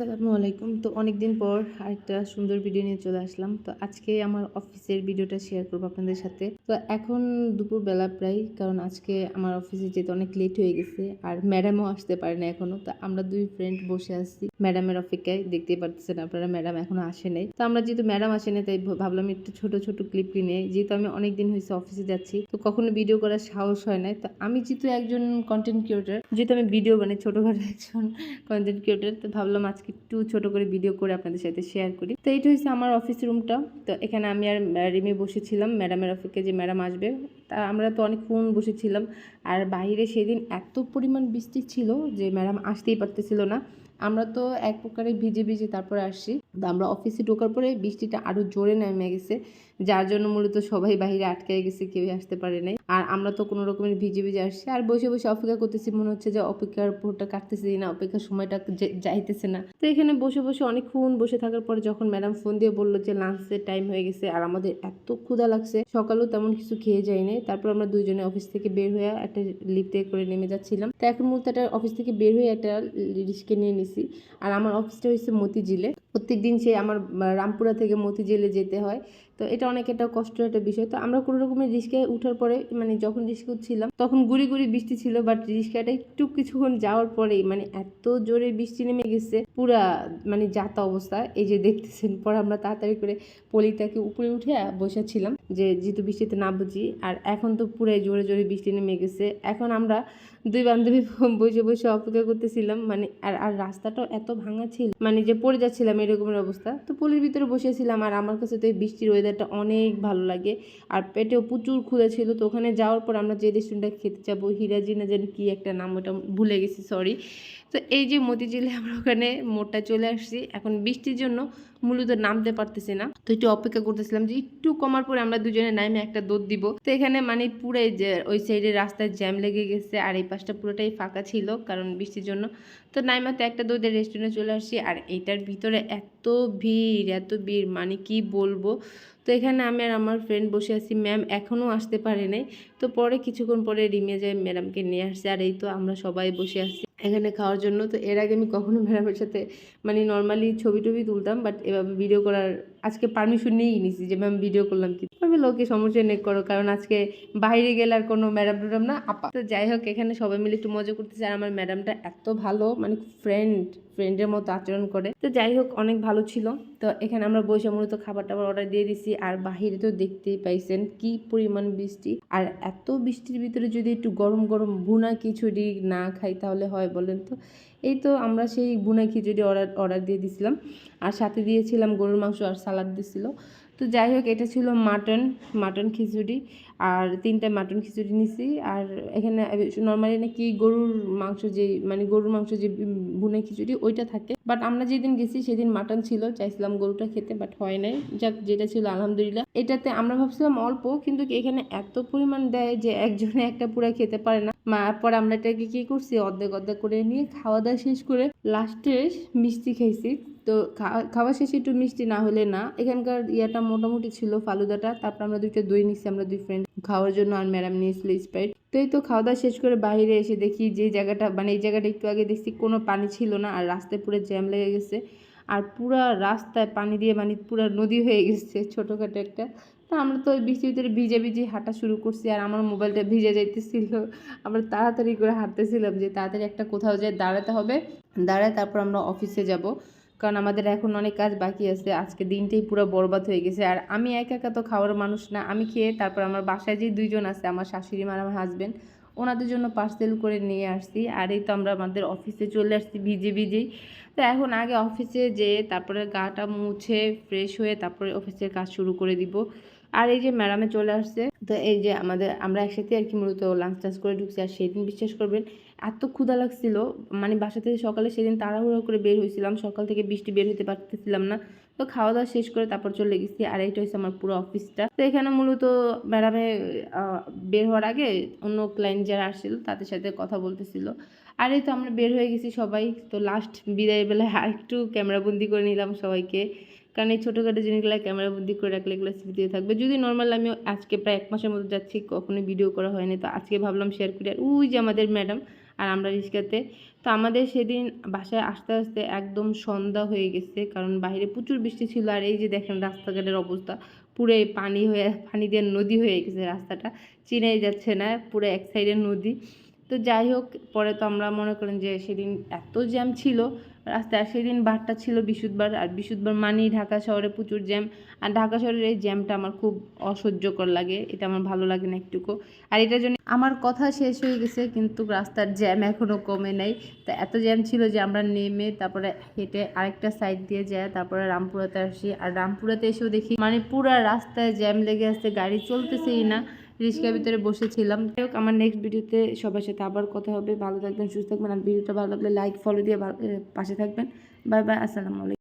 আসসালামু আলাইকুম। তো অনেক দিন পর আরেকটা সুন্দর ভিডিও নিয়ে চলে আসলাম। তো আজকে আমার অফিসের ভিডিওটা শেয়ার করব আপনাদের সাথে। তো এখন দুপুরবেলা প্রায়, কারণ আজকে আমার অফিসে যেতে অনেক লেট হয়ে গেছে আর ম্যাডামও আসতে পারে না এখনও। তো আমরা দুই ফ্রেন্ড বসে আছি। ম্যাডামের অপেক্ষায় দেখতেই পারতেছেন আপনারা ম্যাডাম এখনও আসে নাই। তো আমরা যেহেতু ম্যাডাম আসে নাই, তাই ভাবলাম একটু ছোট ছোট ক্লিপ কিনে। যেহেতু আমি অনেক দিন হয়েছে অফিসে যাচ্ছি, তো কখনো ভিডিও করার সাহস হয় নাই। তো আমি যেহেতু একজন কন্টেন্ট ক্রিয়েটার যেহেতু আমি ভিডিও বানাই, ছোটখাটো একজন কন্টেন্ট ক্রিয়েটার তো ভাবলাম আজকে একটু ছোট করে ভিডিও করে আপনাদের সাথে শেয়ার করি। তো এইটা হচ্ছে আমার অফিস রুমটা তো এখানে আমি আর রিমে বসেছিলাম ম্যাডামের অফিসে যে ম্যাডাম আসবে। তা আমরা তো অনেক ফোন বসেছিলাম। আর বাইরে সেদিন এত পরিমাণ বৃষ্টি ছিল যে ম্যাডাম আসতেই পারতেছিল না। আমরা তো এক প্রকারে ভিজে ভিজে তারপরে আসছি। তো আমরা অফিসে ঢোকার পরে বৃষ্টিটা আরও জোরে নেমে গেছে। যার জন্য মূলত সবাই বাইরে আটকে গেছে, কেউই আসতে পারে নাই। আর আমরা তো কোনো রকমের ভিজে ভিজে আসছি। আর বসে বসে অপেক্ষা করতেছি, মনে হচ্ছে যে অপেক্ষার পুরোটা কাটতেছি না অপেক্ষার সময়টা যাইতেছে না। তো এখানে বসে বসে অনেকক্ষণ বসে থাকার পরে যখন ম্যাডাম ফোন দিয়ে বলল যে লাঞ্চের টাইম হয়ে গেছে আর আমাদের এত ক্ষুধা লাগছে, সকালেও তেমন কিছু খেয়ে যায়নি তারপর আমরা দুজনে অফিস থেকে বের হয়ে একটা লিফটে করে নেমে যাচ্ছিলাম। তো এখন মুহূর্তে একটা অফিস থেকে বের হয়ে একটা রিস্কে নিয়ে নিছি। আর আমার অফিসটা হচ্ছে মতিঝিলে। প্রত্যেকদিন সে আমার রামপুরা থেকে মতিঝিলে যেতে হয়। তো এটা অনেক একটা কষ্টের একটা বিষয়। তো আমরা কোনো রকমের রিস্কায় উঠার পরে মানে যখন রিস্কে উঠছিলাম, তখন গুড়ি গুড়ি বৃষ্টি ছিল বাট রিস্কাটা একটু কিছুক্ষণ যাওয়ার পরেই মানে এত জোরে বৃষ্টি নেমে গেছে, পুরা মানে যাতা অবস্থা। এই যে দেখতেছেন, পরে আমরা তাড়াতাড়ি করে পলিটাকে উপরে উঠে বসেছিলাম যে, যেহেতু বৃষ্টিতে না বুঝি, আর এখন তো পুরাই জোরে জোরে বৃষ্টি নেমে গেছে। এখন আমরা দুই বান্ধবী বসে বসে অপেক্ষা করতেছিলাম মানে আর আর রাস্তাটাও এত ভাঙা ছিল মানে যে পড়ে যাচ্ছিলাম এরকমের অবস্থা। তো পলির ভিতরে বসেছিলাম, আর আমার কাছে তো এই বৃষ্টির ওয়েদারটা অনেক ভালো লাগে। আর পেটেও প্রচুর ক্ষুধা ছিল, তো ওখানে যাওয়ার পর আমরা যে রেস্টুরেন্টটা খেতে যাব, হিরাজি না জানি কি একটা নাম, ওটা ভুলে গেছি সরি তো এই যে মতিঝিলে আমরা ওখানে মোড়টা চলে আসছি। এখন বৃষ্টির জন্য মূলত নামতে পারতেছি না। তো একটু অপেক্ষা করতেছিলাম যে একটু কমার পরে আমরা দুজনে নামে একটা দৌড় দিব। তো এখানে মানে পুরাই যে ওই সাইডে রাস্তায় জ্যাম লেগে গেছে, আর এই পাশটা পুরোটাই ফাঁকা ছিল কারণ বৃষ্টির জন্য। তো নাইমাতে একটা দৌড়ে রেস্টুরেন্টে চলে আসছি, আর এইটার ভিতরে এত ভিড় এত ভিড় মানে কি বলব? তো এখানে আমি আর আমার ফ্রেন্ড বসে আছি। ম্যাম এখনও আসতে পারে নাই। তো পরে কিছুক্ষণ পরে রিমে যায় ম্যাডামকে নিয়ে আসছে। আর এই তো আমরা সবাই বসে আছি এখানে খাওয়ার জন্য। তো এর আগে আমি কখনো ম্যাডামের সাথে মানে নর্মালি ছবি টবি তুলতাম বাট এভাবে ভিডিও করার আজকে পারমিশন নিয়েই নিছি যে ম্যাম ভিডিও করলাম কি আমি লোকে সমস্যা নেই, করো। কারণ আজকে বাইরে গেলে আর কোনো ম্যাডাম ট্যাডাম না, আপা। তো যাই হোক, এখানে সবাই মিলে একটু মজা করতেছে। আর আমার ম্যাডামটা এত ভালো মানে ফ্রেন্ড ফ্রেন্ডের মতো আচরণ করে। তো যাই হোক, অনেক ভালো ছিল। তো এখানে আমরা বসে মূলত খাবার টাবার অর্ডার দিয়ে দিছি। আর বাহিরে তো দেখতেই পাইছেন কি পরিমাণ বৃষ্টি। আর এত বৃষ্টির ভিতরে যদি একটু গরম গরম বুনা খিচুড়ি না খাই, তাহলে হয় বলেন তো? এই তো আমরা সেই বুনা খিচুড়ি অর্ডার অর্ডার দিয়ে দিছিলাম। আর সাথে দিয়েছিলাম গরুর মাংস আর সালাদ দিছিল। তো যাই হোক, এটা ছিল মাটন মাটন খিচুড়ি। আর তিনটা মাটন খিচুড়ি নিছি। আর এখানে নর্মালি নাকি গরুর মাংস যে মানে গরুর মাংস যে বুনা খিচুড়ি, ওইটা থাকে। বাট আমরা যেদিন গেছি, সেদিন মাটন ছিল। চাইছিলাম গরুটা খেতে বাট হয় নাই। যাক, যেটা ছিল, আলহামদুলিল্লাহ। এটাতে আমরা ভাবছিলাম অল্প, কিন্তু এখানে এত পরিমাণ দেয় যে, একজনে একটা পুরা খেতে পারে না। মা পরে আমরা এটাকে কি করছি, অর্ধেক অর্ধেক করে নিয়ে খাওয়া দাওয়া শেষ করে লাস্টে মিষ্টি খাইছি। তো খাওয়া শেষে একটু মিষ্টি না হলে না। এখানকার ইয়াটা মোটামুটি ছিল ফালুদাটা। তারপর আমরা দুইটা দই নিচ্ছি আমরা দুই ফ্রেন্ড খাওয়ার জন্য আর ম্যাডাম নিয়েছিল স্প্রাইট তো এই তো খাওয়া দাওয়া শেষ করে বাইরে এসে দেখি যে জায়গাটা মানে এই জায়গাটা একটু আগে দেখছি কোনো পানি ছিল না আর রাস্তায় পুরো জ্যাম লেগে গেছে। আর পুরা রাস্তায় পানি দিয়ে মানে পুরো নদী হয়ে গেছে ছোটোখাটো একটা। তা আমরা তো বৃষ্টির ভিতরে ভিজে ভিজে হাঁটা শুরু করছি আর আমার মোবাইলটা ভিজে যাইতেছিল। আমরা তাড়াতাড়ি করে হাঁটতেছিলাম যে তাড়াতাড়ি একটা কোথাও যায়, দাঁড়াতে হবে। দাঁড়ায় তারপর আমরা অফিসে যাব। কারণ আমাদের এখন অনেক কাজ বাকি আছে, আজকে দিনটাই পুরো বরবাদ হয়ে গেছে। আর আমি একা একা তো খাওয়ার মানুষ না, আমি খেয়ে তারপর আমার বাসায় যে দুইজন আছে, আমার শাশুড়ি মা আমার হাজব্যান্ড ওনাদের জন্য পার্সেল করে নিয়ে আসছি। আর এই তো আমরা আমাদের অফিসে চলে আসছি ভিজে ভিজেই। তো এখন আগে অফিসে যেয়ে তারপরে গাটা মুছে ফ্রেশ হয়ে তারপরে অফিসের কাজ শুরু করে দিব। আর এই যে ম্যাডামে চলে আসছে, তো এই যে আমাদের, আমরা একসাথে আর কি মূলত লাঞ্চ টাঞ্চ করে ঢুকছি, আর সেদিন বিশ্বাস করবেন এত ক্ষুধা লাগছিল মানে বাসা থেকে সকালে সেদিন তাড়াহুড়ো করে বের হয়েছিলাম, সকাল থেকে বৃষ্টি বের হতে পারতেছিলাম না, তো খাওয়া দাওয়া শেষ করে তারপর চলে গেছি, আর এইটা হচ্ছে আমার পুরো অফিসটা। তো এখানে মূলত ম্যাডামে বের হওয়ার আগে অন্য ক্লায়েন্ট যারা আসছিল তাদের সাথে কথা বলতেছিল। আর এই তো আমরা বের হয়ে গেছি সবাই, তো লাস্ট বিদায় বেলায় আর একটু ক্যামেরাবন্দি করে নিলাম সবাইকে। কারণ এই ছোটোখাটো জিনিসগুলো ক্যামেরাবন্দি করে রাখলে এগুলো স্মৃতি থাকবে। যদি নর্মাল আমি আজকে প্রায় এক মাসের মতো যাচ্ছি কখনো ভিডিও করা হয়নি। তো আজকে ভাবলাম শেয়ার করি। আর ওই যে আমাদের ম্যাডাম আর আমরা রিক্সাতে তো আমাদের সেদিন বাসায় আসতে আসতে একদম সন্ধ্যা হয়ে গেছে। কারণ বাইরে প্রচুর বৃষ্টি ছিল আর এই যে দেখেন রাস্তাঘাটের অবস্থা, পুরো পানি হয়ে, পানি দিয়ে নদী হয়ে গেছে রাস্তাটা। চিনাই যাচ্ছে না, পুরো এক সাইডে নদী। তো যাই হোক, পরে তো আমরা মনে করেন যে সেদিন এত জ্যাম ছিল রাস্তায় সেদিন বারটা ছিল বিশুদ্ধবার, আর বিশুদ্ধবার মানেই ঢাকা শহরে প্রচুর জ্যাম। আর ঢাকা শহরের এই জ্যামটা আমার খুব অসহ্যকর লাগে, এটা আমার ভালো লাগে না একটুকু। আর এটার জন্য আমার কথা শেষ হয়ে গেছে, কিন্তু রাস্তার জ্যাম এখনও কমে নাই। তা এত জ্যাম ছিল যে আমরা নেমে তারপরে হেঁটে আরেকটা সাইড দিয়ে যায়, তারপরে রামপুরাতে আসি। আর রামপুরাতে এসেও দেখি মানে পুরা রাস্তায় জ্যাম লেগে আসছে গাড়ি চলতেছেই না। রিক্সার ভিতরে বসেছিলাম। যাই হোক, আমার নেক্সট ভিডিওতে সবার সাথে আবার কথা হবে। ভালো থাকবেন, সুস্থ থাকবেন। আর ভিডিওটা ভালো লাগলে লাইক ফলো দিয়ে পাশে থাকবেন। বাই বাই আসসালামু আলাইকুম।